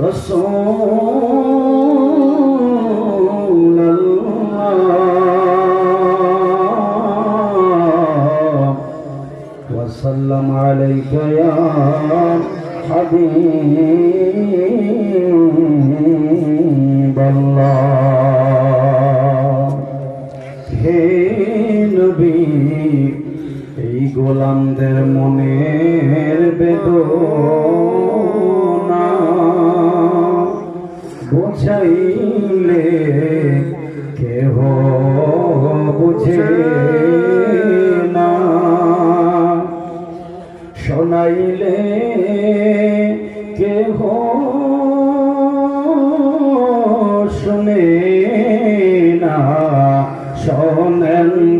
رسول الله وسلم عليك يا حبيب الله হে নবী এই গোলামদের বুঝাইলে কেহ বুঝে না শোনাইলে কেহ শুনে না শোনেন